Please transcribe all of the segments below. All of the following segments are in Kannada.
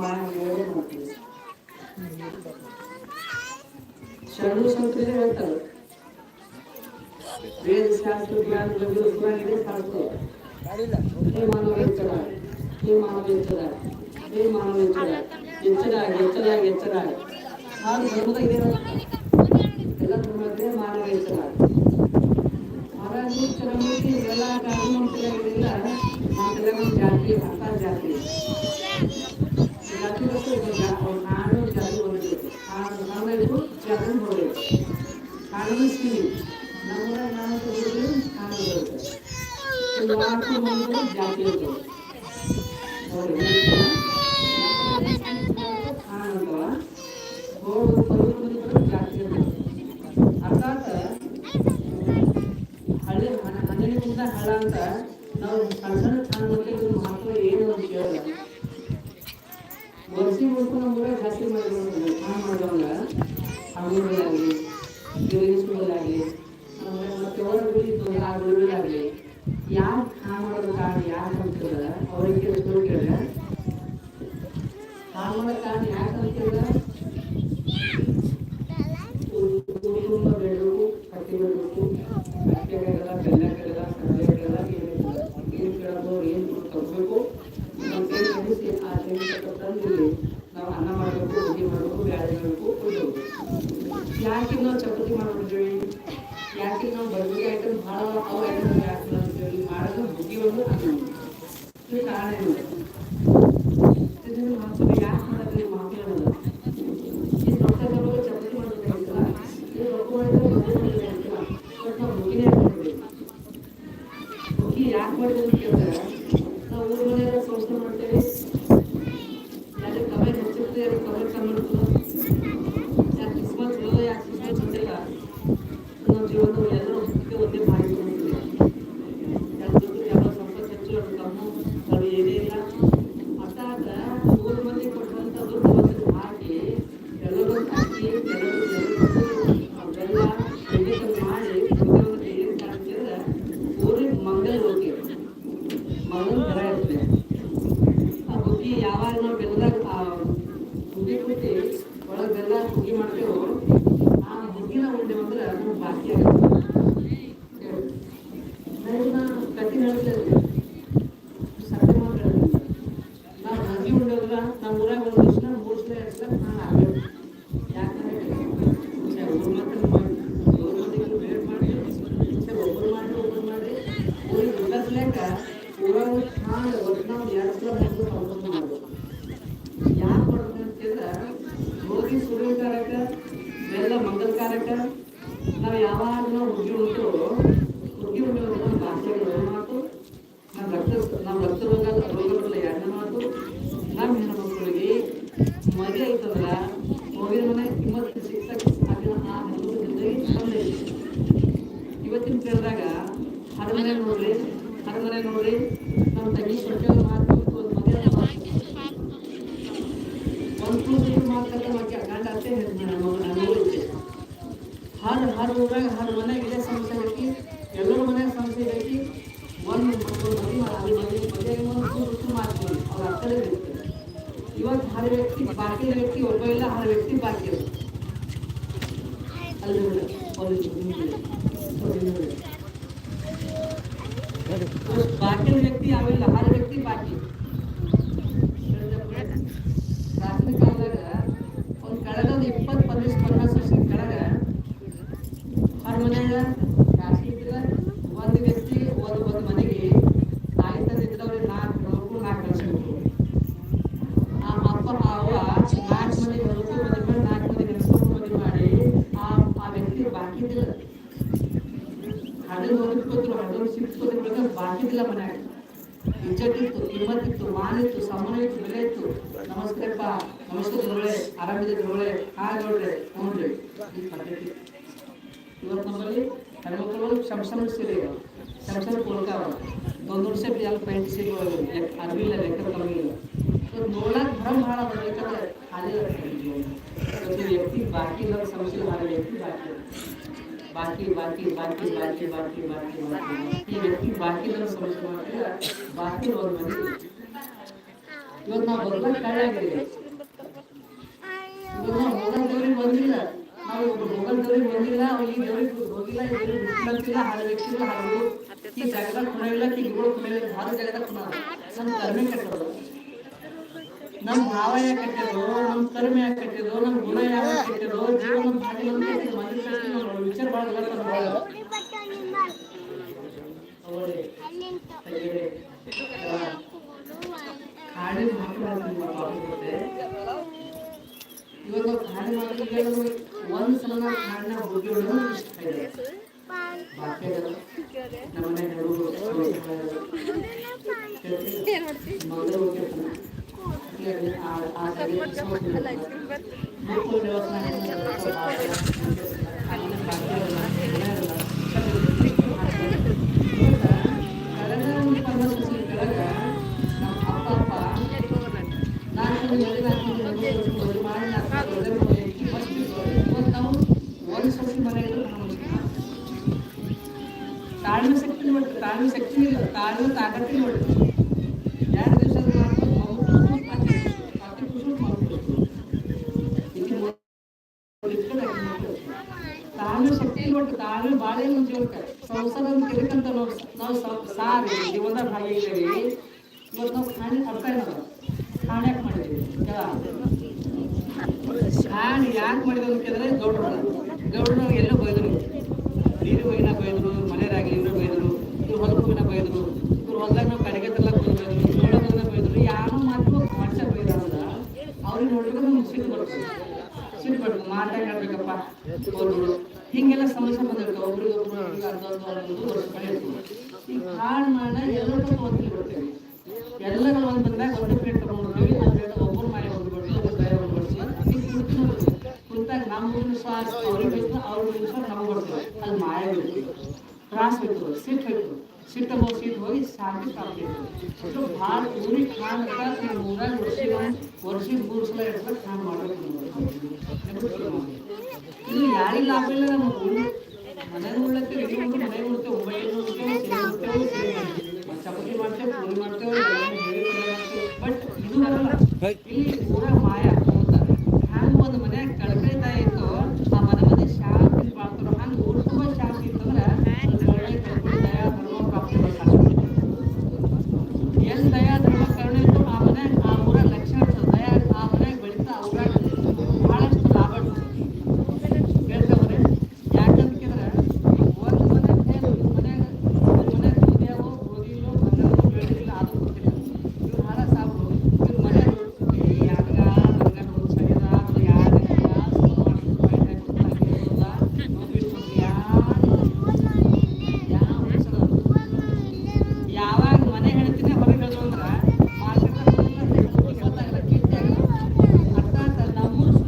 ಮಾನವೇ ಮಾಡ್ತೀವಿ ಶರಣ ಸಂಕ್ರಿಯೆ ಹೇಳ್ತಾರೆ ವೇದ ಶಾಸ್ತ್ರ ಜ್ಞಾನಗಳು ಇದೆ ಸಾಕು ಮಾನವ ಎಚ್ಚರ ಹೇ ಮಾನವ ಎಚ್ಚರ ಮಾನವ ಎಚ್ಚರ ಎಚ್ಚರ ಎಚ್ಚರ ಎಚ್ಚರ ಹಾಗೆ ಧರ್ಮದ ಇದೆ ಎಲ್ಲ ಮಾನವ ಎಚ್ಚರ ಮಹಾರಾಜು ಎಲ್ಲ ಜಾತಿ ಭಾಷಾ ಜಾತಿ జాతిలకు ఒక నాడు చదువుకోలేదు ఆ నవ్వులకు చదువుకోలేదు కనిపిస్తుంది నవ్వుల నాలుగు కానుకోలేదు వాడుకు ముందు జాతీయులు diário 有那个，那个啥来着？在那个啥子里。ಕೋಚಿಂಗ್ ಕರೆದಾಗ ನೋಡ್ರಿ, ಅರಮನೆ ನೋಡ್ರಿ, ನಮ್ಮ ತಂಗಿ ಸೊಟ್ಟೆವ್ರು ಮಾತು ಒಂದು ಮದುವೆ ಒಂದು ಕೂಸಿಟ್ಟು ಮಾತಾಡ ಗಂಡ ಅತ್ತೆ ಹೇಳ್ತೀನಿ ಹಾಡು ಊರಾಗ. ಮನೆ ಮನೆಯಾಗ ಸಮಸ್ಯೆ ಬಾಕಿನ ವ್ಯಕ್ತಿ ಯಾವಿಲ್ಲ ಹರ ವ್ಯಕ್ತಿ ಬಾಕಿ. ಪ್ರಾಚೀನ ಪ್ರಾಥಮಿಕ ಒಂದು ಕಳೆದ ಒಂದು ಇಪ್ಪತ್ತು ಗೊತ್ತಿತ್ತು ಇವತ್ತಿತ್ತು ಮಾನಿತ್ತು ಸಮ್ಮನ ಇತ್ತು ಬೆಲೆ ಇತ್ತು ನಮಸ್ಕಾರಪ್ಪ ನಮಸ್ಕಾರ ಗುರುಗಳೇ ಆರಾಮಿದೆ ಗುರುಗಳೇ ಹಾ ನೋಡ್ರಿ ನೋಡ್ರಿ ಈ ಪದ್ಧತಿ. ಇವತ್ತು ನಮ್ಮಲ್ಲಿ ಹೆಣ್ಮಕ್ಳು ಸಣ್ಣ ಸಣ್ಣ ಸೀರೆ ಸಣ್ಣ ಸಣ್ಣ ಕುಳ್ಕಾವ ಎಲ್ಲ ಪೈಂಟ್ ಸೀರೆ ಇಲ್ಲ ಲೆಕ್ಕ ಕಮ್ಮಿ ಇಲ್ಲ ನೋಡಕ್ಕೆ ಭ್ರಮ ಭಾಳ ಬರ್ಬೇಕಾದ್ರೆ ಅದೇ ವ್ಯಕ್ತಿ ಬಾಕಿ ಇಲ್ಲ ಸಮಸ್ಯೆ ಭಾಳ ವ್ಯಕ್ತಿ ಬಾಕಿ ಇಲ್ಲ ಬಾಕಿ ಬಾಕಿ ಬಾಕಿ ಬಾಕಿ ಬಾಕಿ ಬಾಕಿ ಬಾಕಿ ಈ ವ್ಯಕ್ತಿ ಬಾಕಿದನ್ನು ಸಮಸ್ಯೆ ಮಾಡಿದ್ರೆ ಬಾಕಿ ಅವ್ರ ಮನೆ ಇವತ್ತು ನಾವು ಬರ್ಬೋದು ಕಳೆ ಆಗಿದೆ ಇವತ್ತು ನಾವು ಮೊಬೈಲ್ ದೇವ್ರಿಗೆ ಬಂದಿಲ್ಲ ನಾವು ಒಬ್ಬ ಮೊಬೈಲ್ ದೇವ್ರಿಗೆ ಬಂದಿಲ್ಲ ಅವ್ರು ಈ ದೇವ್ರಿಗೆ ಹೋಗಿಲ್ಲ ಈ ದೇವ್ರಿಗೆ ಮುಟ್ಟಿಲ್ಲ ಹಾಳು ವ್ಯಕ್ತಿಗಳು ಹಾಳು ಈ ಜಾಗದಾಗ ಕುಣವಿಲ್ಲ ಈ ಗೋಳು ಕುಣಿಲ್ಲ ಭಾರತ ಜಾಗದಾಗ ಕುಣ ನಮ್ಮ ಕರ್ಮೆ ಕಟ್ಟೋದು ನಮ್ಮ ಭಾವ ಯಾಕೆ ಕಟ್ಟಿದ್ರು ನಮ್ಮ ಕರ್ಮ ಯಾಕೆ ಕಟ್ಟಿದ್ರು ನಮ್ಮ ಗುಣ ಯಾಕೆ ಕಟ್ಟಿದ್ರು ಜೀವನ ಭಾಗ್ಯ ವಿಚಾರ ಭಾಳ ಅವರೇ ತೆಗೆರೆ ಕಾಡಿ ಮಾತಾಡ್ತೀನಿ ಇವಾಗ ಕಾಡಿ ಮಾತಾಡಿದ್ರೆ ಒಂದು ಸಲ ನಾವು ಕಾಡಿನ ಹೋಗಿ ಹೊಡೆದು ಇಷ್ಟ ಇದೆ ಬಾಕಿ ಅದಲ್ಲ ನಮ್ಮ ಮನೆ ಹುಡುಗರು ಮಗಳು ಹೋಗಿರ್ತಾನೆ ಇಲ್ಲಿ ಆ- ಆ ಕಡೆ ಸಮುದ್ರ ಮಕ್ಕಳು ದೇವಸ್ಥಾನ ಅಲ್ಲಿ ಬಾಕಿ ಅದಲ್ಲ, ಮನೆ ಅದಲ್ಲ. ಕಳೆದ ಒಂದು ಪಂದ್ರಹತ್ತು ವರ್ಷದ ಕೆಳಗೆ ನಮ್ಮ ಅಪ್ಪ ಅಪ್ಪ ನಾನು ಮದುವೆ ಆಗ್ತಿದ್ದೆ, ಮದುವೆ ಆಗ್ತಿದ್ದೆ, ಮದುವೆ ಮಾಡಿ ನಾಲ್ಕು ವರ್ಷ ಮದುವೆ ಆಗಿ first ಇವತ್ತು ನಾವು ಒಂದು ಸೊಸೆ ಮನೆ ಇದ್ರು ನಮ್ಮ ತಾಳ್ಮೆ ಶಕ್ತಿ ನೋಡಿ ತಾಳ್ಮೆ ಶಕ್ತಿ ಇಲ್ಲ ತಾಳ್ಮೆ ತಾಕತ್ತಿ ನೋಡಿ ಎರಡು ದಿವಸ ಮಾಡ್ಕೊಂಡು ಮಗು ಕುಸ್ಕು ಪಾತಿ ಪಾತಿ ಕುಸ್ಕು ಮಗು ಕುಸ್ಕು. ಇದು ನೋಡಿ, ಇಟ್ಕೊಂಡು ಹಾಕಿ ಮಗು. ತಾಳ್ಮೆ ಶಕ್ತಿ ತಾಳ್ಮೆ ಬಾಳೆ ಮುಂದೆ ಸಂಸಾರ ಅಂತ ತಿಳ್ಕಂತ ನಾವು ಸ್ವಲ್ಪ ಸಾರಿ ಜೀವನದಾಗ ಇದ್ದೀವಿ ಇವತ್ತು ನಾವು ಖಾಣಿ ಅರ್ಥ ಇದ್ದಾರೆ ಖಾಣ್ಯಾಕ್ ಮಾಡಿದ್ದೀವಿ ಕೆಲ ಖಾಣಿ ಯಾಕೆ ಮಾಡಿದ್ರು ಅಂತ ಕೇಳಿದ್ರೆ ಗೌಡ್ರ ಗೌಡ್ರು ಎಲ್ಲೋ ಬೈದರು ನೀರು ಹೋಗಿನ ಬೈದ್ರು ಮನೆಯರಾಗಲಿ ಇವರು ಬೈದರು ಇವ್ರು ಹೊಲಕ್ಕೆ ಹೋಗಿನ ಬೈದರು ಇವ್ರು ಹೊಲದಾಗ ನಾವು ಕಡೆಗೆ ತರ್ಲಕ್ ಬೈದರು ನೋಡೋದನ್ನ ಬೈದ್ರು ಯಾರು ಮಾತು ಮನುಷ್ಯ ಬೈದಾರಲ್ಲ ಅವ್ರಿಗೆ ನೋಡಿದ್ರೆ ನಮ್ಗೆ ಸಿಟ್ಟು ಬರ್ತದೆ ಸಿಟ್ಟು ಬರ್ತದೆ ಮಾತಾಡ್ಬೇಕಪ್ಪ ಹಿಂಗೆಲ್ಲ ಸಮಸ್ಯೆ ಬಂದಿರ್ತವೆ ಹಾಳು ಮಾಡ ಎಲ್ಲರೂ ಒಂದಿಗೆ ಬರ್ತೀವಿ ಎಲ್ಲರೂ ಒಂದು ಬಂದಾಗ ಒಂದು ಪ್ಲೇಟ್ ತಗೊಂಡ್ಬಿಡ್ತೀವಿ ಒಂದು ಪ್ಲೇಟ್ ಒಬ್ಬರು ಮನೆ ಒಂದು ಬಡ್ಸಿ ಒಬ್ಬರು ಬೇರೆ ಒಂದು ಬಡ್ಸಿ ಹಿಂಗೆ ಕುಡ್ಕೊಂಡು ಬರ್ತೀವಿ ಕುಂತಾಗ ನಮ್ಮ ವಿಶ್ವಾಸ ಅವ್ರಿಗೆ ಬೇಕು ಅವ್ರಿಗೆ ವಿಶ್ವಾಸ ನಮಗೆ ಬರ್ತದೆ ಅದು ಮಾಯ ಬೇಕು ತ್ರಾಸ ಬೇಕು ಸಿಟ್ಟು ಬೇಕು ಸಿಟ್ಟು ಹೋಗಿ ಸಿಟ್ಟು ಹೋಗಿ ಶಾಂತಿ ಪ್ರಾಪ್ತಿ ಬೇಕು ಭಾಳ ಊರಿಗೆ ಕಾಣ್ಕ ನಮ್ಮ ಊರಾಗ ವರ್ಷಿಗೆ ವರ್ಷಿಗೆ ಮೂರು ಸಲ ಎರಡು ಸಲ ಕಾಣ್ ಮಾಡಬೇಕು ನಾವು. ಇದು ಯಾರಿಗೆ ಲಾಭ ಇಲ್ಲ ನಮ್ಮ ಊರು ಮನೆಗೆ ಉಳ್ಳಕ್ಕೆ ಇದು ಉಂಟು ಮನೆಗೆ ಉಳ್ತೇವೆ ಒಂಬೈನೂರು ಉಳ್ತೇವೆ ಸೇರಿ ಉಳ್ತೇವೆ ಸೇರಿ ಮಾಡ್ತೇವೆ ಚಪಾತಿ ಮಾಡ್ತೇವೆ ಪೂರಿ ಮಾಡ್ತೇವೆ ಬಟ್ ಇದು ಬರಲ್ಲ ಇಲ್ಲಿ ಊರಾಗ ಮಾಯ ಅಂತ ಹ್ಯಾಂಗ ಒಂದು ಮನ್ಯಾಗ ಕಳಕಳಿ ತಾಯಿ ಇತ್ತು ಆ ಮನೆ ಮನೆ ಶಾಂತಿ ಮಾಡ್ತಾರೋ ಹಂಗೆ ಊರು ತುಂಬ ಶಾಂತಿ ಇತ್ತಂದ್ರೆ ಒಳ್ಳೆ ಕಲ್ಪನೆ ದಯಾ ಧರ್ಮ ಪ್ರಾಪ್ತಿ ಬರ್ತಾರೆ ಎಲ್ಲಿ ದಯಾ ಧರ್ಮ ಕರುಣೆ ಇತ್ತು ಆ ಮನ್ಯಾಗ ಆ ಊರಾಗ ಲಕ್ಷಣ ಇರ್ತದೆ ದಯಾ ಆ ಮನ್ಯಾಗ ಬೆಳೀತಾ ಆ ಊರಾಗ ಭಾಳಷ್ಟು ಲಾಭ ಇರ್ತದೆ ಹೇಳ್ತವ್ರೆ ಯಾಕಂತ ಕೇಳಿದ್ರೆ ಒಂದು ಮನೆ ಏನು ಮನ್ಯಾಗ ಒಂದು ಮನ್ಯಾಗ ಗೋಧಿಯಾವೋ ಗೋಧಿಲೋ ಬಂಗಾರನೋ ಬೆಳೆದಿಲ್ಲ ಅದು ಗೊತ್ತಿಲ್ಲ ಇವ್ರು ಹಾಳ ಸಾಕು ಇವ್ರ ಮನೆ ಯಾಕ ಹಂಗ ನೋಡಿ ಸರಿಯದ ಅದು ಯಾರ ಯಾವಾಗ ಮನೆ ಹೇಳ್ತೀನಿ ಹೊರಗೆ ಹೇಳಿದ್ರು ಅಂದ್ರೆ ಮಾರ್ಕೆಟ್ ಗೊತ್ತಾಗಲ್ಲ ಕೀರ್ತಿ ಆಗಲ್ಲ ಅರ್ಥ ಆಯ್ತಾ ನಮ್ಮೂರು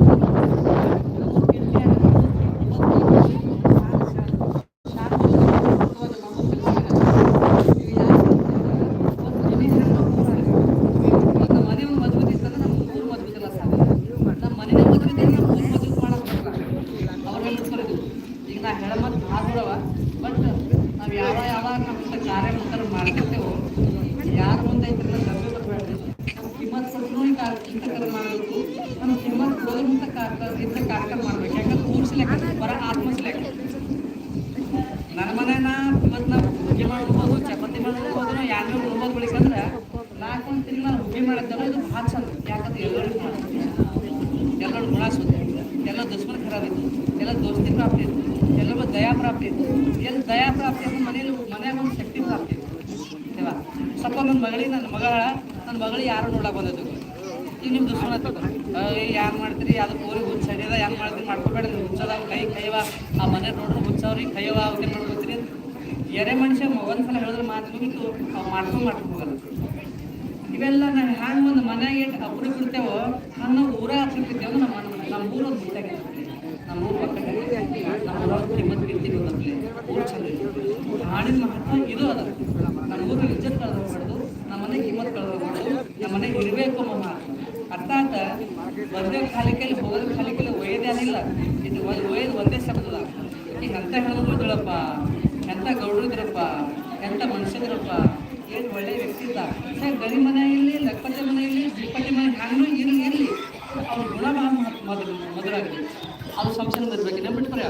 ನಮ್ಮೂರು ಕೀರ್ತಿ ಮನೆ ಮದ್ವೆ ಇತ್ತಂದ್ರೆ ನಮ್ಮ ಊರು ಮದ್ವೆ ಇಲ್ಲ ಸಾಕು ನಮ್ಮ ಮನೆ ಮದ್ವೆ ಇದ್ರೆ ನಮ್ಮ ಊರು ಮದ್ವೆ ಮಾಡಕ್ ಬರಲ್ಲ ಅವ್ರೆಲ್ಲ ಕರೆದು ಈಗ ನಾ ಹೇಳ ಮತ್ತೆ ಭಾಳ ಬಟ್ ನಾವು ಯಾವ ಯಾವಾಗ ನಮ್ಮ ಕಾರ್ಯ ಮುಂದೆ ಮಾಡ್ತಿರ್ತೇವೋ ಯಾರ ಮುಂದೆ ಐತ್ರಲ್ಲ ಗರ್ಭ ಬರಬೇಡ್ರಿ ನಮ್ಮ ಕಿಮ್ಮತ್ ಕೊಟ್ಟು ಇಂಥ ಇಂಥ ಕರೆ ಮಾಡಬೇಕು ನಮ್ಮ ಕಿಮ್ಮತ್ ಕೊಡೋದು ಇಂಥ ಕಾರ್ಯ ಇಂಥ ಕಾರ್ಯಕ್ರಮ ಮಾಡ್ಬೇಕು ಯಾಕಂದ್ರೆ ಊರ್ ಸಿಲೆಕ್ಕ ಬರ ಆತ್ಮ ಸಿಲೆಕ್ಕ ನನ್ನ ಮನೆನ ಇವತ್ತು ನಾವು ಪೂಜೆ ಮಾಡ್ಬೋದು ಚಪಾತಿ ಮಾಡ್ಬೋದು ನಾವು ಯಾರು ಉಣ್ಬೋದು ಬೆಳಿಕಂದ್ರೆ ನಾಲ್ಕೊಂದು ಇದು ಭಾಳ ಚಂದ. ಯಾಕಂದ್ರೆ ಎಲ್ಲರಿಗೂ ಎಲ್ಲರೂ ಗುಣ ಸುದ್ದಿ ಎಲ್ಲ ದುಶ್ಮನ್ ಖರಾಬ್ ಇತ್ತು ಎಲ್ಲ ದೋಸ್ತಿ ಪ್ರಾಪ್ತಿ ಇತ್ತು ಎಲ್ಲರಿಗೂ ದಯಾ ಪ್ರಾಪ್ತಿ ಇತ್ತು ಎಲ್ಲಿ ದಯಾ ಪ್ರಾಪ್ತಿ ಅಂದ್ರೆ ಮನೇಲಿ ಮನೆಯಾಗ ಒಂದು ಶಕ್ತಿ ಪ್ರಾಪ್ತಿ ಇತ್ತು. ಸ್ವಲ್ಪ ನನ್ನ ಮಗಳಿಗೆ ನನ್ನ ಮಗಳ ನನ್ನ ಮಗಳು ಯಾರು ನೋಡಕ್ಕೆ ಬಂದದ್ದು? ಈಗ ನಿಮ್ಮ ದುಶ್ಮನ ಯಾರು ಮಾಡ್ತೀರಿ? ಅದು ಕೋರಿ ಹುಚ್ಚಡಿಯದ ಯಾರು ಮಾಡ್ತೀರಿ? ಮಾಡ್ಕೋಬೇಡ. ಹುಚ್ಚದ ಕೈ ಕೈವ ಆ ಮನೆ ನೋಡ್ರಿ ಹುಚ್ಚವ್ರಿ ಕೈವ ಅವ್ರಿಗೆ ಮಾಡ್ಕೊತೀರಿ ಎರೆ ಮನುಷ್ಯ ಒಂದ್ಸಲ ಹೇಳಿದ್ರೆ ಮಾತು ಮುಗಿತು. ಅವು ಮಾಡ್ಕೊಂಡು ಮಾಡ್ಕೊಂಡು ಹೋಗಲ್ಲ ಇವೆಲ್ಲ ನಾವು ಹ್ಯಾಂಗ ಒಂದು ಮನೆಗೆ ಎಷ್ಟು ಅಪ್ರಿ ಬಿಡ್ತೇವೋ ನನ್ನ ಊರ ಹಚ್ಚಿರ್ತೇವೆ ನಮ್ಮ ನಮ್ಮ ಊರು ಒಂದು ಮುಟ್ಟಾಗ ನಮ್ಮ ಊರ ಪಕ್ಕ ನಮ್ಮ ಊರೊಳಗೆ ಕಿಮ್ಮತ್ ಬಿಡ್ತೀವಿ ಒಂದಪ್ಲೆ ಊರು ಚಂದ. ಹಾಡಿನ ಮಹತ್ವ ಇದು ಅದ. ನಮ್ಮ ಊರು ಇಜ್ಜತ್ ಕಳೆದು ನಮ್ಮ ಮನೆ ಕಿಮ್ಮತ್ ಕಳೆದು ನಮ್ಮ ಮನೆಗೆ ಇರಬೇಕು ಅನ್ನೋ ಮಾತು ಅರ್ಥಾತ್ ಒಂದೇ ಕಾಲಿಕೆಯಲ್ಲಿ ಕೈಲಿ ಕಾಲಿಕೆಯಲ್ಲಿ ಒಯ್ಯದೇ ಒಯ್ಯದೇನಿಲ್ಲ ಇದು ಒಂದು ಒಯ್ದು ಒಂದೇ ಶಬ್ದದ ಈಗ ಎಂಥ ಇದ್ರಪ್ಪ ಎಂಥ ಗೌಡ್ರು ಇದ್ರಪ್ಪ. ಎಂಥ ಮನುಷ್ಯ ಇದ್ರಪ್ಪ ಏನು ಒಳ್ಳೆ ವ್ಯಕ್ತಿ ಇಲ್ಲ ಗರಿ ಮನೆ ಇರಲಿ ಲಕ್ಕಪತಿ ಮನೆ ಇರಲಿ ಜಿಪ್ಪಟ್ಟಿ ಮನೆ ಹಣ್ಣು ಇರಲಿ ಇರಲಿ ಅವ್ರ ಗುಣ ಮೊದಲು ಮೊದಲಾಗಲಿ ಅದು ಸಂಶಯ ಬರ್ಬೇಕು ನೆನ್ಬಿಟ್ರೆ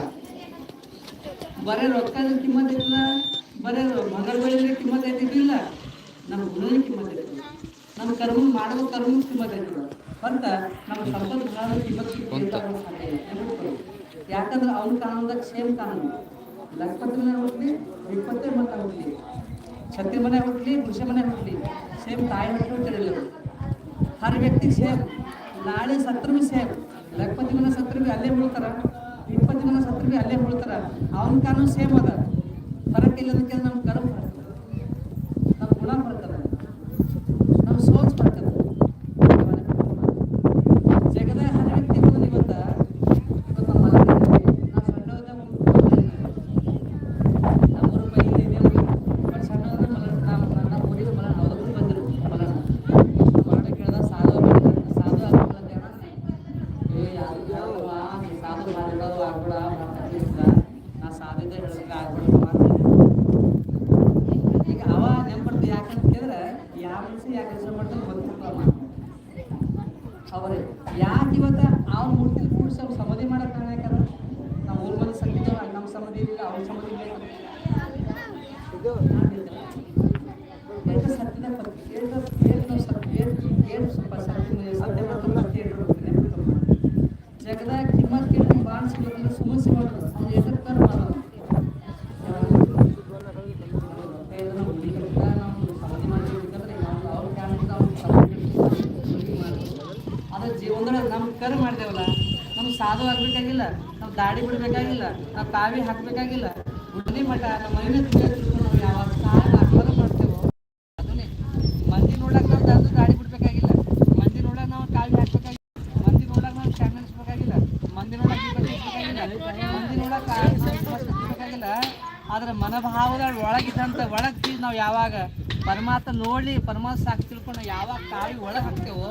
ಬರೇ ರೊಕ್ಕದ ಕಿಮ್ಮತ್ ಇಲ್ಲ ಬರೇ ಮಗರ ಬೆಳೆದ್ರೆ ಕಿಮ್ಮತ್ ಐತಿದ್ದಿಲ್ಲ ನಮ್ಮ ಗುಣದ ಕಿಮ್ಮತ್ ಐತಿ ನಮ್ಮ ಕರ್ಮ ಮಾಡುವ ಕರ್ಮ ಕಿಮ್ಮತ್ ಐತಿ ಅಂತ ನಮ್ಮ ಸಂಪತ್ತು ಗುಣದ ಕಿಮ್ಮತ್ ಯಾಕಂದ್ರೆ ಅವ್ನ ಕಾನೂನ್ದಾಗ ಸೇಮ್ ಕಾನೂನು. ಲಕ್ಷಪತ್ರ ಹೋಗ್ಲಿ ವಿಪತ್ತೇ ವಿಪತ್ತೆ ಮತ ಹುಟ್ಲಿ. ಛತ್ರಿ ಮನೆ ಹುಟ್ಲಿ ಋಷಿ ಮನೆ ಹುಟ್ಲಿ. ಸೇಮ್ ತಾಯಿ ಮಕ್ಕಳು ತಿಳಿಲ್ಲ ಹರ್ ವ್ಯಕ್ತಿ ಸೇಮ್. ನಾಳೆ ಸತ್ರು ಭೀ ಸೇಮ್. ಲಖಪತಿ ಮನೆ ಸತ್ರು ಬಿ ಅಲ್ಲೇ ಬೀಳ್ತಾರ ಇಪ್ಪತ್ತು ಮನೆ ಸತ್ರು ಬಿ ಅಲ್ಲೇ ಬೀಳ್ತಾರ ಅವನ ಕಾನೂನು ಸೇಮ್ ಅದ. ಫರಕ್ ಇಲ್ಲದಕ್ಕೆ ನಮ್ಮ ಕರ್ಮ ಫರಕ್ ಅದ. ನಮ್ಮ ಗುಣ ಫರಕ್ ಅದ ನಮ್ಮ ಸೋಚ್ ಫರಕ್ ಅದ ಜಗದ ಹರ ವ್ಯಕ್ತಿ ಇವತ್ತ ಇವತ್ತ ನಮ್ಮ ಮನೆಯಲ್ಲಿ ನಾವು ಸಣ್ಣವ್ರದಾಗ ಒಂದು ನಮ್ಮೂರು ಬೈಲಿ ಇದೆಯಲ್ಲ, ಬಟ್ ಸಣ್ಣವ್ರನ್ನ ಮಲ- ನಾವು ನನ್ನ ಊರಿಗೆ ಮಲ ಅವತ್ತು ಬಂದರು ಮಲ ಮರಣ ಕೇಳ್ದ ಸಾಧು ಬಂದ ಸಾಧು ಆಗ್ಬಿಡಲ್ಲ ಜನ ಏ ಯಾರು ಯಾರವ್ವ, ನೀ ಸಾಧು ಮಾಡಿರೋದು ಆಗ್ಬಿಡ ಮಾತಾಡ್ತಿದ್ದ ನಾ ಸಾಧಿದೆ ಹೇಳೋದಕ್ಕೆ ಆಗ್ಬಿಡ ಈಗ ಅವ ನೆನ್ಪಡ್ತು ಯಾಕಂತ ಕೇಳಿದ್ರೆ ಯಾವ ಮನುಷ್ಯ ಯಾಕೆ ಕೆಲಸ ಮಾಡ್ತಾನೆ ಗೊತ್ತಿರ್ತಾವ ಅವರೇ ಯಾಕೆ ಇವತ್ತ ಅವ್ನ ಮೂರ್ತಿ ಕೂಡ್ಸಿ ಅವ್ರು ಸಮಾಧಿ ಮಾಡಕ್ ಕಾರಣ ಯಾಕಾರ ನಾವು ಊರ್ ಮಂದಿ ಸಂಗೀತ ನಮ್ಮ ಸಮಾಧಿ ಇಲ್ಲ ಅವ್ರ ಸಮಾಧಿ ಇಲ್ಲ ಎಷ್ಟು ಸತ್ಯದ ಪತ್ರಿಕೆ ಎಷ್ಟು ಎಷ್ಟು ಸತ್ಯ ಎಷ್ಟು ಎಷ್ಟು ಸ್ವಲ್ಪ ಸತ್ಯ ಸತ್ಯ ಮತ್ತು ಪತ್ರಿಕೆ ಇಟ್ಬಿಡ್ತೀನಿ ಜಗದಾಗ ಕಿಮ್ಮತ್ ಕೇಳಿ ಬಾಣ್ ಸಿಗೋದಿಲ್ಲ ಸುಮ್ಮನೆ ಸಿಗೋದಿಲ್ಲ ಅವ್ನು ಎದ್ರ ಕರ್ ಮಾಡೋದು ಜೀವನದೊಳಗೆ ನಮ್ಮ ಕರ್ ಮಾಡ್ದೇವಲ್ಲ. ನಮ್ಗೆ ಸಾಧು ಆಗ್ಬೇಕಾಗಿಲ್ಲ ನಾವು ದಾಡಿ ಬಿಡಬೇಕಾಗಿಲ್ಲ, ನಾವು ಕಾವಿ ಹಾಕ್ಬೇಕಾಗಿಲ್ಲ. ಉಡ್ಲಿ ಮಠ, ನಮ್ಮ ಮೈನ ನಾವು ಯಾವಾಗ ಸಾಲ ಅಕ್ಬರ ಮಾಡ್ತೇವೋ, ಅದನ್ನೇ. ಮಂದಿ ನೋಡಕ್ ನಾವು ದಾದು ದಾಡಿ ಬಿಡ್ಬೇಕಾಗಿಲ್ಲ. ಮಂದಿ ನೋಡಕ್ ನಾವು ಕಾವಿ ಹಾಕ್ಬೇಕಾಗಿಲ್ಲ. ಮಂದಿ ನೋಡಕ್ ನಾವು ಶಾಮಿ ಹಚ್ಬೇಕಾಗಿಲ್ಲ ಮಂದಿ ನೋಡಕ್ ದೀಪ ಹಚ್ಬೇಕಾಗಿಲ್ಲ. ಮಂದಿ ನೋಡಕ್ ಹಚ್ಬೇಕಾಗಿಲ್ಲ ಆದ್ರೆ ಮನೋಭಾವದ ಒಳಗಿದ್ದಂತ ಒಳಗೆ ನಾವು ಯಾವಾಗ ಪರಮಾತ್ಮ ನೋಡಿ, ಪರಮಾತ್ಮ ಸಾಕು ತಿಳ್ಕೊಂಡು ಯಾವಾಗ ಕಾವಿ ಒಳಗೆ ಹಾಕ್ತೇವೋ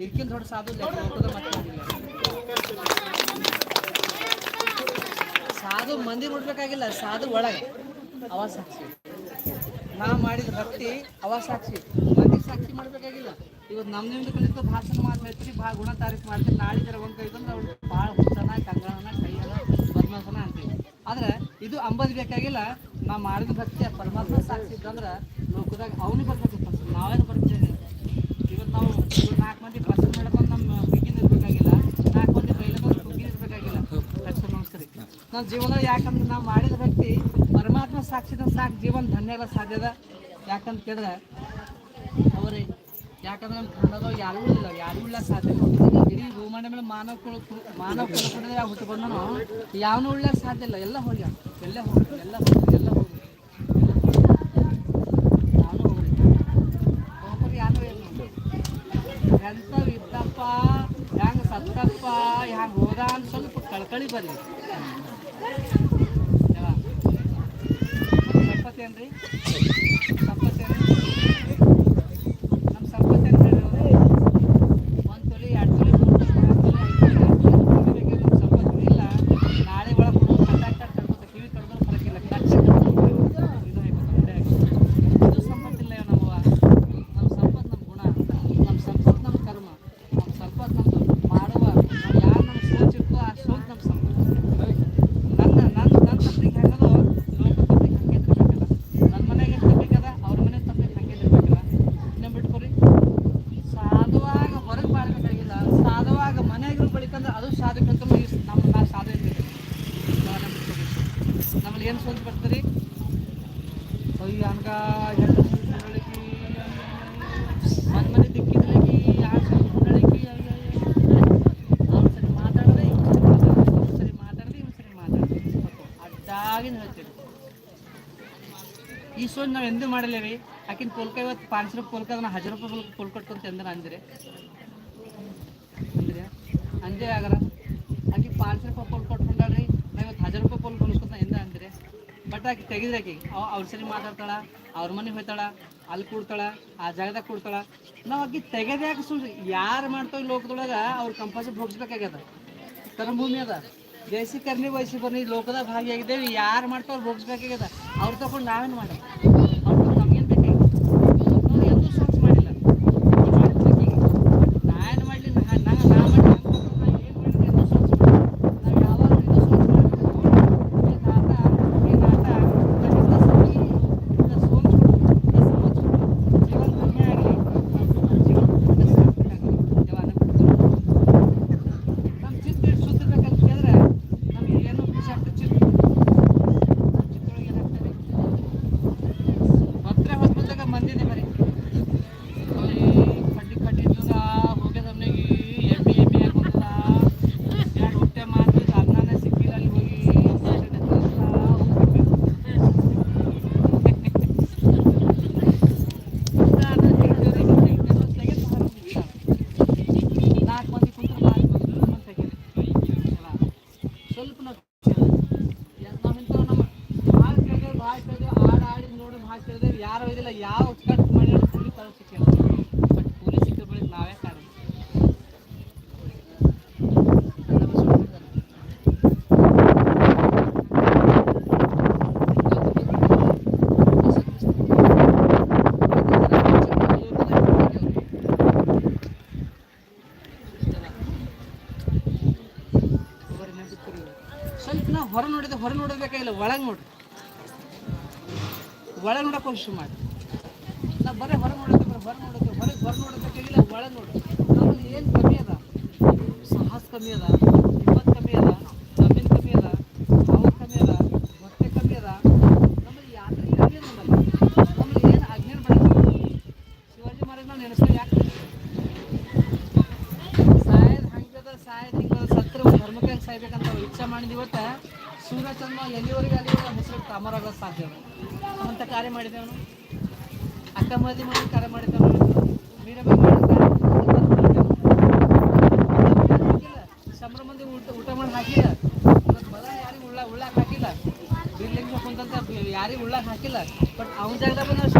ಇದಕ್ಕಿಂತ ದೊಡ್ಡ ಸಾಧು. ಸಾಧು ಮಂದಿ ಮುಟ್ಬೇಕಾಗಿಲ್ಲ, ಸಾಧು ಒಳಗೆ. ಅವ ಸಾಕ್ಷಿ. ನಾ ಮಾಡಿದ ಭಕ್ತಿ ಅವ ಸಾಕ್ಷಿ. ಮಂದಿ ಸಾಕ್ಷಿ ಮಾಡ್ಬೇಕಾಗಿಲ್ಲ. ಇವತ್ತು ನಮ್ಮ ನಿಮ್ದು ಕಲಿತು ಭಾಷಣ ಮಾಡ್ಬೇಕು ಭಾಳ ಗುಣ ತಾರೀಫ್ ಮಾಡ್ತೀನಿ. ನಾಳೆ ಜರ ಒಂದು ಕೈಗೊಂಡು ಅವ್ರು ಭಾಳ ಹುಚ್ಚನ, ಕಂಗಳನ, ಕೈಯನ ಪದ್ಮಾಸನ ಅಂತೀವಿ. ಆದ್ರೆ ಇದು ಅಂಬದ್ ಬೇಕಾಗಿಲ್ಲ. ನಾ ಮಾಡಿದ ಭಕ್ತಿ ಪರಮಾತ್ಮ ಸಾಕ್ಷಿ ಇದ್ದಂದ್ರೆ ಲೋಕದಾಗ ಅವನಿಗೆ ಬರ್ಬೇಕು ನಾವೇನು ಬರ್ತೀವಿ? ನಾವು ನಾಲ್ಕು ಮಂದಿ ಭಾಷಣ ಮಾಡ್ಕೊಂಡು ನಮ್ಮ ಬಿಗಿನ ಇರಬೇಕಾಗಿಲ್ಲ ನಾಲ್ಕು ಮಂದಿ ಬೈಲಕೊಂಡು ಕುಗ್ಗಿ ಇರ್ಬೇಕಾಗಿಲ್ಲ ಲಕ್ಷ ನಮಸ್ಕಾರಿ ನಾವು ಜೀವನ ಯಾಕಂದ್ರೆ ನಾವು ಮಾಡಿದ ವ್ಯಕ್ತಿ ಪರಮಾತ್ಮ ಸಾಕ್ಷಿದ ಸಾಕು ಜೀವನ ಧನ್ಯ ಸಾಧ್ಯದ ಯಾಕಂತ ಕೇಳಿದ್ರೆ ಅವರೇ, ಯಾಕಂದ್ರೆ ನಮ್ಮ ಕನ್ನಡ ಯಾರು ಇಲ್ಲ ಯಾರು ಇಲ್ಲ ಸಾಧ್ಯ. ಇಡೀ ಭೂಮಂಡ ಮೇಲೆ ಮಾನವ ಕುಲ ಮಾನವ ಕುಲ ಕುಟದ ಹುಟ್ಟು ಬಂದನು, ಯಾವನು ಉಳ್ಳ ಸಾಧ್ಯ ಇಲ್ಲ. ಎಲ್ಲ ಹೋಗ್ಯಾವ. ಎಲ್ಲ ಹೋಗ್ಯಾವ. ಎಲ್ಲ ಹೋಗ್ಯಾವ. ಎಲ್ಲ ಹೋಗಿ ಯಾವನು ಹೋಗ್ರಿ ಒಬ್ಬರು ಯಾರು ಎಂಥವ್ ಇದ್ದಪ್ಪ ಹೆಂಗ್ ಸತ್ತಪ್ಪ ಅಂತ ಸ್ವಲ್ಪ ಕಳ್ಕಳಿ ಬರ್ಲಿ ಗಣಪತಿ ಏನ್ರಿ ಸಂಪತ್ತಿ ಏನ್ರಿ ನಮ್ಮ ಸಂಪತ್ತಿ ಅಂತ ಹೇಳಿ ಒಂದು ತೊಲಿ ಎರಡು ತೊಲಿ ಮೂರು ತೊಲಿ ನಾಲ್ಕು ತೊಲಿ ಐದು ತೊಲಿ ಆರು ತೊಲಿ ಬೇಕಾದ್ರೆ ನಮ್ಮ ಸಂಪತ್ತಿ ಇಲ್ಲ ನಾಳೆ ಒಳಗೆ ಕಂಡಕ್ಟರ್ ಕಡ್ಕೊತ ಕಿವಿ ಕಡ್ದ್ರೆ ಬರಕಿಲ್ಲ ಕಚ್ಚ ಇದು ಇದು ಸಂಪತ್ತಿಲ್ಲ ನಮ್ಮವ ನಮ್ಮ ಸಂಪತ್ತು ನಮ್ಮ ಗುಣ ನಮ್ಮ ಸಂಪತ್ತು ನಮ್ಮ ಕರ್ಮ ನಮ್ಮ ಸಂಪತ್ತು ನಮ್ಮದು ಮಾಡುವ ನಾವು ಯಾರು ನಮ್ಮ ಸೋಚ್ ಇರ್ತೋ ಆ ಸೋಚ್ ನಮ್ಮ ಸಂಪತ್ತು ನನ್ನ ನನ್ನ ನನ್ನ ತಪ್ಪಿಗೆ ಹೆಂಗದೋ ಲೋಕ ತಪ್ಪಿಗೆ ಹಂಗೆ ಇರ್ಬೇಕಲ್ಲ ನನ್ನ ಮನೆಗೆ ತಪ್ಪಿಗದ ಅವ್ರ ಮನೆ ತಪ್ಪಿಗೆ ಹಂಗೆ ಇರ್ಬೇಕಲ್ಲ ಇನ್ನೂ ಬಿಟ್ಕೊರಿ ಸಾಧುವಾಗ ಹೊರಗೆ ಮಾಡ್ಬೇಕಾಗಿಲ್ಲ ಸಾಧುವಾಗ ಮನೆಯಾಗಿರೋ ಬಳಿಕಂದ್ರೆ ಅದು ಸಾಧಕಂತ ನಮ್ಮ ನಾ ಸಾಧು ಇರ್ಬೇಕು ನಮ್ಮಲ್ಲಿ ಏನು ಸೋಚ್ ಬರ್ತೀರಿ ಅಯ್ಯ ಹಂಗ ಹೆಣ್ಣು ಸುಳ್ಳಳಿಕಿ ಮನ್ ಮನೆ ದಿಕ್ಕಿದ್ರಗಿ ಯಾರು ಸುಳ್ಳಳಿಕಿ ಅವ್ನು ಸರಿ ಮಾತಾಡದೆ ಇವ್ನು ಸರಿ ಮಾತಾಡದೆ ಅವ್ನು ಸರಿ ಮಾತಾಡದೆ ಇವ್ನು ಸರಿ ಮಾತಾಡದೆ ಅಡ್ಡಾಗಿನ ಹೇಳ್ತೀವಿ ಸೋನ್ ನಾವು ಎಂದೂ ಮಾಡಲೇವಿ ಆಕಿನ ಪೋಲ್ಕ ಇವತ್ತು ಪಾಂಚ್ ರೂಪಾಯಿ ಪೋಲ್ಕ ಅದನ್ನ ಹಜಾರ್ ರೂಪಾಯಿ ಪೋಲ್ ಪೋಲ್ ಕೊಟ್ಕೊಂತ ಎಂದ್ರೆ ಅಂದಿರಿ. ಅಂದ್ರೆ? ಅಂಜೆ ಆಗರ. ಆಕಿ ಪಾಂಚ್ ರೂಪಾಯಿ ಪೋಲ್ ಕೊಟ್ಕೊಂಡಾಳ್ರಿ ನಾ ಇವತ್ತು ಹಜಾರ್ ರೂಪಾಯಿ ಪೋಲ್ ಕೊಲ್ಸ್ಕೊತ ಎಂದ ಅಂದ್ರೆ. ಬಟ್ ಆಕಿ ತೆಗಿದ್ರೆ ಆಕಿ. ಅವ ಅವ್ರ ಸರಿ ಮಾತಾಡ್ತಾಳ, ಅವ್ರ ಮನೆಗೆ ಹೋಯ್ತಾಳ, ಅಲ್ಲಿ ಕೂಡ್ತಾಳ, ಆ ಜಾಗದಾಗ ಕೂಡ್ತಾಳ. ನಾವು ಆಕಿ ತೆಗೆದ್ಯಾಕೆ ಸುಳ್ಳು ಯಾರು ಮಾಡ್ತಾವ ಲೋಕದೊಳಗೆ ಅವ್ರ ಕಂಪಲ್ಸರಿ ಭೋಗಿಸ್ಬೇಕಾಗ್ಯದ. ಕರ್ಮಭೂಮಿ ಅದ. ದೇಸಿ ಕರ್ಮಿ ವಯಸ್ಸಿ ಬರ್ನಿ ಲೋಕದಾಗ ಭಾಗಿಯಾಗಿದ್ದೇವೆ. ಯಾರು ಮಾಡ್ತಾವ್ರು ಭೋಗಿಸ್ಬೇಕಾಗ್ಯದ. ಅವ್ರು ತಗೊಂಡು ನಾವೇನು ಮಾಡಿ ಒಳಗೆ ನೋಡ್ರಿ ಒಳಗೆ ನೋಡಕ್ಕೆ ಕೋಶಿಶ್ ಮಾಡಿ. ನಾವು ಬರೀ ಹೊರಗೆ ನೋಡೋದು ಹೊರ ನೋಡೋದು ಹೊರಗೆ ಹೊರ ನೋಡಬೇಕಾಗಿಲ್ಲ ಒಳಗೆ ನೋಡಿ. ನಮ್ಮಲ್ಲಿ ಏನು ಕಮ್ಮಿ ಅದ? ಸಾಹಸ ಕಮ್ಮಿ ಅದ ಹಿಮ್ಮತ್ ಕಮ್ಮಿ ಅದ ಜಮೀನು ಕಮ್ಮಿ ಅದ ಭಾವ ಕಮ್ಮಿ ಅದ ಹೊಟ್ಟೆ ಕಮ್ಮಿ ಅದ. ನಮ್ಮಲ್ಲಿ ಯಾತ್ರೆ ಕಮ್ಮಿ ಅದ ನಮ್ಮಲ್ಲಿ. ಏನು ಅಜ್ಞಾನ ಬೆಳೆದ ಶಿವಾಜಿ ಮಹಾರಾಜ್ ನಾವು ನೆನೆಸ್ತಾ ಯಾಕೆ? ಸಾಯದ ಹಂಗದ, ಸಾಯದ ಹಿಂಗದ ಸತ್ರ ಧರ್ಮಕ್ಕೆ ಸಾಯ್ಬೇಕಂತ ಇಚ್ಛೆ ಮಾಡಿದ ಇವತ್ತ. ಸೂರ್ಯಚಂದ್ರ ಎಲ್ಲಿವರೆಗೆ ಅಲ್ಲಿವರೆಗೆ ಹೆಸರು ಅಮರಾಗ ಸಾಧ್ಯ ಅಂತ ಕಾರ್ಯ ಮಾಡಿದವನು? ನಾವು ಅಕ್ಕ ಮದಿ ಮಾಡಿ ಕಾರ್ಯ ಮಾಡಿದ್ದೇವೆ ವೀರಭದ್ರ ಮಾಡಿದ ಕಾರ್ಯ ಹಾಕಿಲ್ಲ ಸಂಭ್ರಮ ಊಟ ಊಟ ಮಾಡಿ ಹಾಕಿಲ್ಲ. ಬದ ಯಾರಿಗೆ ಉಳ್ಳ ಉಳ್ಳಾಕ ಹಾಕಿಲ್ಲ. ಬಿರ್ಲಿಂಗ್ ಕುಂತಂತ ಯಾರಿಗೆ ಉಳ್ಳಾಕ ಹಾಕಿಲ್ಲ. ಬಟ್ ಅವನ ಜಾಗದಾಗ ಬಂದ